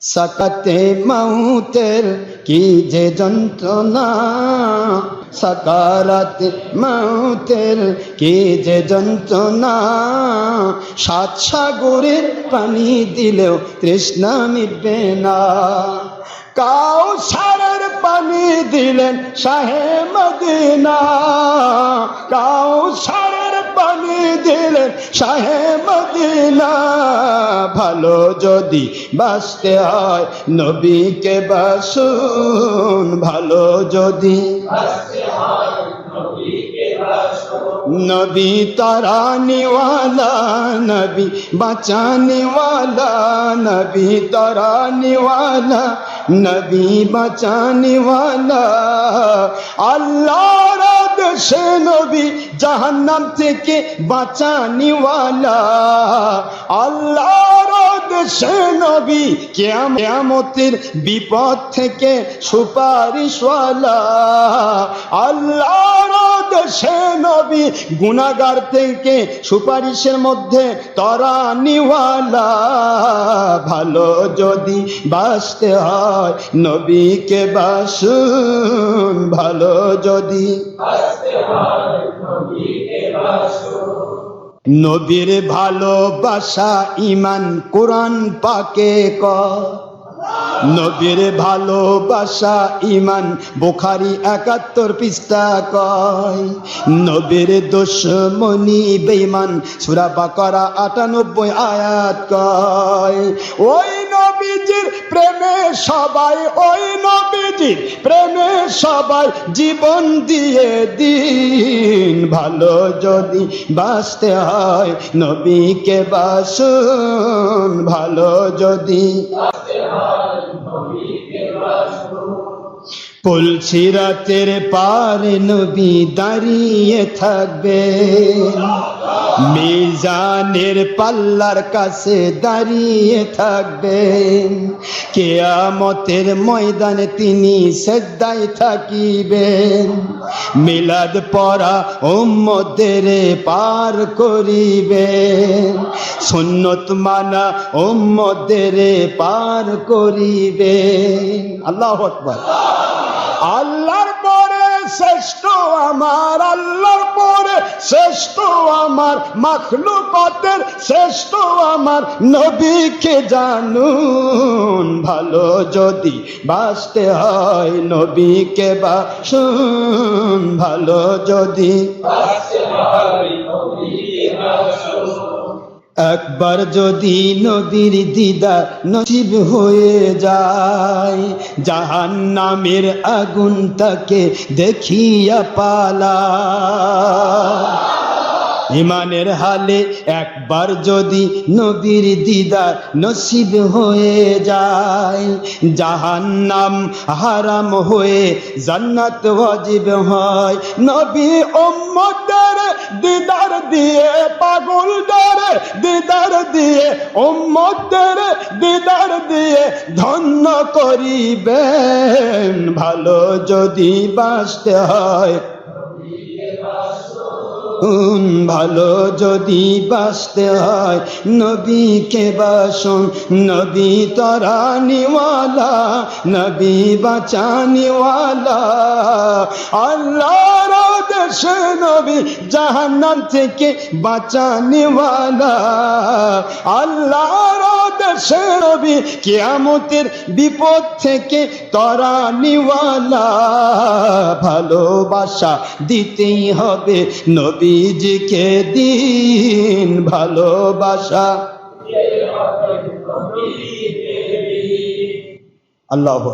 সাকাতে মাউতের কি যে যন্ত্রণা? সাকারাতে মাউতের কি যে যন্ত্রণা? সাত সাগরের পানি দিলেও তৃষ্ণা মিটবে না। কাউ সারের পানি দিলেন শাহে মদিনা। কাউ পানি দিলেন শাহে মদিনা ভালো যদি বাঁচতে হয় নবীকে বাসুন ভালো যদি নবী তরানিওয়ালা নবী বাঁচানিওয়ালা নবী তরানিওয়ালা নবী বাঁচানিওয়ালা আল্লাহর দেশে নবী জাহান্নাম থেকে বাঁচানিওয়ালা আল্লাহর দেশে নবী কেয়ামতের বিপদ থেকে সুপারিশওয়ালা দেশে নবী গুনাগার থেকে সুপারিশের মধ্যে তরা নিওয়ালা ভালো যদি বাঁচতে হয় নবীকে বাসুন, ভালো যদি নবীর ভালোবাসা ইমান কোরআন পাকে ক নবীর ভালোবাসা ইমান, বুখারি একাত্তর পৃষ্ঠা কয়, নবীর দুশ্মনী বেইমান সুরা বাকরা আটানব্বই আয়াত কয়, ওই নবীজির প্রেমে সবাই, ওই নবীজির প্রেমে সবাই জীবন দিয়ে দিন। ভালো যদি বাঁচতে হয় নবীকে বাসুন, ভালো যদি পুলসিরাতের পারে নবী দাঁড়িয়ে থাকবে। মিজানের পাল্লার কাছে দাঁড়িয়ে থাকবেন কেয়ামতের ময়দানে তিনি সেদ্দায় থাকিবেন। মিলাদ পড়া উম্মদের পার করিবেন। সুন্নত মানা উম্মদের পার করিবেন। আল্লাহ পরে শ্রেষ্ঠ আমার আল্লাহর পরে, শ্রেষ্ঠ আমার মাখলুকতের, শ্রেষ্ঠ আমার নবীকে জানুন। ভালো যদি বাঁচতে হয় নবীকে বাসুন। ভালো যদি একবার যদি নদীর দিদা নসিব হয়ে যায় জাহান নামের আগুন তাকে দেখিয়া পালা। ইমানের হালে একবার যদি নবীর দিদার নসিব হয়ে যায়, জাহান্নাম হারাম হয়ে জান্নাত ওয়াজিব হয়। নবী উম্মতের দিদার দিয়ে, পাগলদের দিদার দিয়ে, উম্মতের দিদার দিয়ে ধন্য করিবেন। ভালো যদি বাঁচতে হয় ভালো যদি বাঁচতে হয়, নবীকে বাসন। নবী তরানিওয়ালা, নবী বাঁচানিওয়ালা। আল্লাহর দেশে নবী জাহান্নাম থেকে বাঁচানিওয়ালা। আল্লাহর কিয়ামতের বিপদ থেকে তরানিওয়ালা ভালোবাসা দিতেই হবে নবীজিকে দিন ভালোবাসা আল্লাহ।